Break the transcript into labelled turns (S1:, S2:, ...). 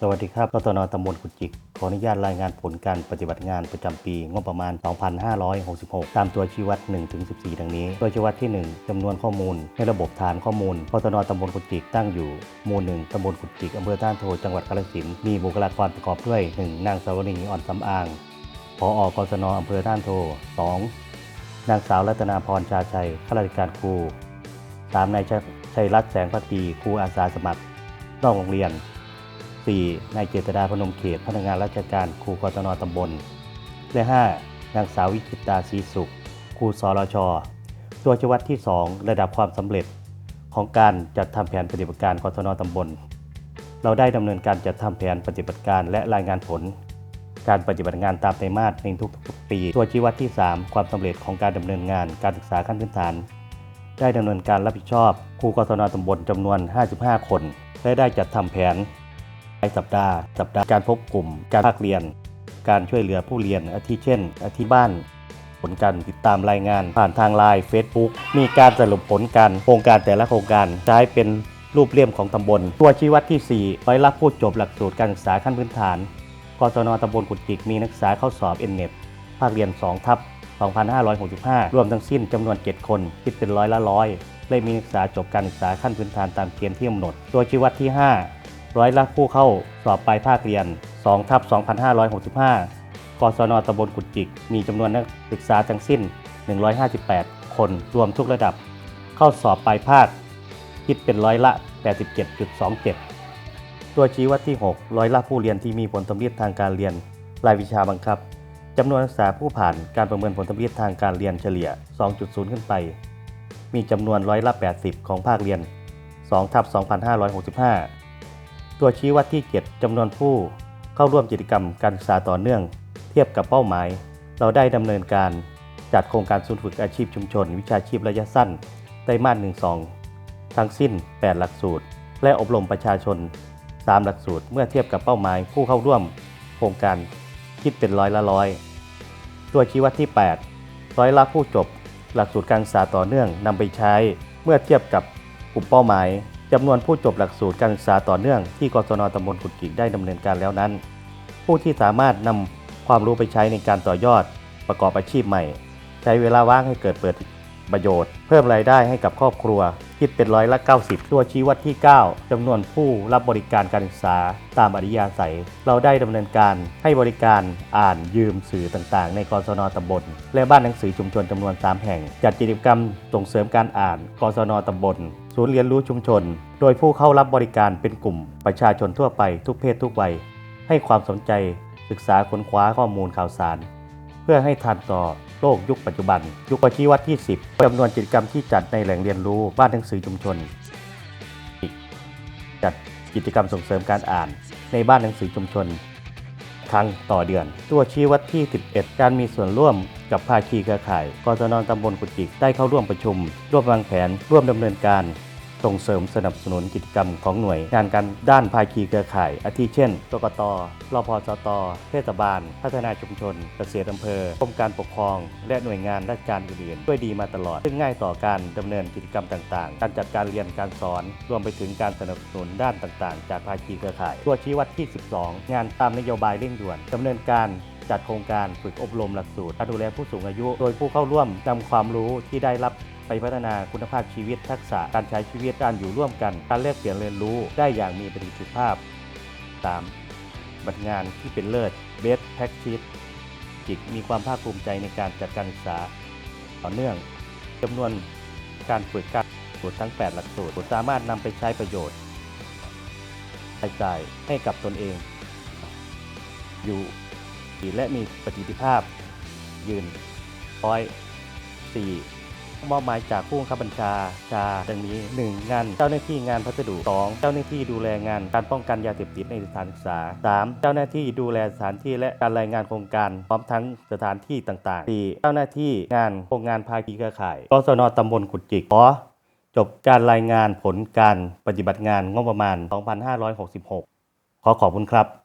S1: สวัสดีครับกตนตำบลกุจิก ขออนุญาตรายงานผลการปฏิบัติงานประจำปี งบประมาณ 2566 ตามตัวชี้วัด 1-14 ดังนี้ ตัวชี้วัดที่ 1จำนวนข้อมูล ในระบบฐานข้อมูลกตนตำบลกุจิกตั้งอยู่ หมู่ 1ตำบลกุจิกอำเภอท่านโทจังหวัดกาฬสินธุ์มีบุคลากรประกอบด้วย 1. นางสาวนีอ่อนสำอางผออกศนอำเภอท่านโท 2. นางสาวรัตนาพรชาชัยข้าราชการครู 3. นายชัยรัตน์แสงพักดีครูอาสาสมัครนอกโรงเรียน 4. นายเจษดาพนมเขตพนักงานราชการครูกตนตำบล และ 5. นางสาววิจิตาศรีสุขครูสรช ตัวชีวัดที่ 2 ระดับความสำเร็จของการจัดทำแผนปฏิบัติการกตนตำบล เราได้ดำเนินการจัดทำแผนปฏิบัติการและรายงานผล การปฏิบัติงานตามไตรมาสในทุกๆปี ตัวชี้วัดที่ 3 ความสำเร็จของการดำเนินงานการศึกษาขั้นพื้นฐาน ได้ดำเนินการรับผิดชอบครูกศนตำบลจำนวน 55 คน และได้จัดทำแผน สัปดาห์ สัปดาห์การพบกลุ่ม การภาคเรียน การช่วยเหลือผู้เรียน อาทิเช่น อาทิบ้าน ผลการติดตามรายงาน ผ่านทางไลน์ Facebook มีการสรุปผลการโครงการแต่ละโครงการใช้เป็นรูปเลี่ยมของตำบล ตัวชี้วัดที่4ร้อยละผู้จบหลักสูตรการศึกษาขั้นพื้นฐานกศนตำบลกุดจิกมีนักศึกษาเข้าสอบ n n e t ภาคเรียน 2 ทับ 2565 รวมทั้งสิ้นจำนวน 7 คนคิดเป็นร้อยละร้อยและมีนักศึกษาจบการศึกษาขั้นพื้นฐานตามเกณฑ์ที่กำหนด ตัวชี้วัดที่ 5 ร้อยละผู้เข้าสอบปลายภาคเรียน2ทับ2565 กศนตำบลกุดจิก มีจำนวนนักศึกษาทั้งสิ้น 158 คนรวมทุกระดับ เข้าสอบปลายภาค คิดเป็นร้อยละ 87.27 ตัวชี้วัดที่ 6 ร้อยละผู้เรียนที่มีผลสำเร็จทางการเรียน รายวิชาบังคับจำนวนนักศึกษาผู้ผ่านการประเมินผลสำเร็จทางการเรียนเฉลี่ย 2.0 ขึ้นไป มีจำนวนร้อยละ 80 ของภาคเรียน2ทับ2565 ตัวชี้วัดที่ 7จำนวนผู้เข้าร่วมกิจกรรมการศึกษาต่อเนื่อง เทียบกับเป้าหมาย เราได้ดำเนินการจัดโครงการศูนย์ฝึกอาชีพชุมชน วิชาชีพระยะสั้นไตรมาส1 2 ทั้งสิ้น 8 หลักสูตร และอบรมประชาชน 3 หลักสูตร เมื่อเทียบกับเป้าหมายผู้เข้าร่วม โครงการคิดเป็นร้อยละร้อย ตัวชี้วัดที่ 8 ร้อยละผู้จบ หลักสูตรการศึกษาต่อเนื่องนำไปใช้ เมื่อเทียบกับกลุ่มเป้าหมาย จำนวนผู้จบหลักสูตรการศึกษาต่อเนื่องที่กศนตำบลกุดกิกได้ดำเนินการแล้วนั้น ผู้ที่สามารถนำความรู้ไปใช้ในการต่อยอด ประกอบอาชีพใหม่ ใช้เวลาว่างให้เกิดเปิดประโยชน์ เพิ่มรายได้ให้กับครอบครัว คิดเป็นร้อยละ 90 ตัวชี้วัดที่ 9จำนวนผู้รับบริการการศึกษาตามอริยาศัย เราได้ดำเนินการให้บริการอ่านยืมสื่อต่างๆ ในกศนตำบล และบ้านหนังสือชุมชนจำนวน 3 แห่ง จัดกิจกรรมส่งเสริมการอ่านกศนตำบล ศูนย์เรียนรู้ชุมชน โดยผู้เข้ารับบริการเป็นกลุ่มประชาชนทั่วไปทุกเพศทุกวัย ให้ความสนใจศึกษาค้นคว้าข้อมูลข่าวสาร เพื่อให้ทันต่อโลกยุคปัจจุบัน ยุคปัจจุบันที่ 10จำนวนกิจกรรมที่จัดในแหล่งเรียนรู้บ้านหนังสือชุมชน จัดกิจกรรมส่งเสริมการอ่านในบ้านหนังสือชุมชน ครั้งต่อเดือน ตัวชี้วัดที่ 11 การมีส่วนร่วม กับภาคีเครือข่ายกศนตำบลกุจิกได้เข้าร่วมประชุม ร่วมวางแผน ร่วมดำเนินการส่งเสริมสนับสนุนกิจกรรมของหน่วยงานการด้านภาคีเครือข่าย อาทิเช่นกกตรพสต เทศบาล พัฒนาชุมชน เกษตรอำเภอกรมการปกครอง และหน่วยงานราชการอื่นๆด้วยดีมาตลอด ซึ่งง่ายต่อการดำเนินกิจกรรมต่างๆ การจัดการเรียนการสอน รวมไปถึงการสนับสนุนด้านต่างๆ จากภาคีเครือข่าย ตัวชี้วัดที่ 12 งานตามนโยบายเร่งด่วนดำเนินการ จัดโครงการฝึกอบรมหลักสูตรการดูแลผู้สูงอายุ โดยผู้เข้าร่วมนำความรู้ที่ได้รับไปพัฒนาคุณภาพชีวิตทักษะการใช้ชีวิตการอยู่ร่วมกัน การแลกเปลี่ยนเรียนรู้ได้อย่างมีประสิทธิภาพ 3. บัตรงานที่เป็นเลิศ Best Practice จิกมีความภาคภูมิใจในการจัดการศึกษา ต่อเนื่องจำนวนการฝึกการสูตรทั้ง 8 หลักสูตรสามารถนำไปใช้ประโยชน์รายจ่ายให้กับตนเอง อยู่ และมีประสิทธิภาพยืนร้อยสี่มอบหมายจากผู้บังคับบัญชาชาดังนี้ 1. งานเจ้าหน้าที่งานพัสดุ 2. เจ้าหน้าที่ดูแลงานการป้องกันยาเสพติดในสถานศึกษา 3. เจ้าหน้าที่ดูแลสถานที่และการรายงานโครงการพร้อมทั้งสถานที่ต่างๆ 4. เจ้าหน้าที่งานโครงงานภาคีเครือข่ายกศนตำบลกุดจิกขอจบการรายงานผลการปฏิบัติงานงบประมาณ 2566 ขอขอบคุณครับ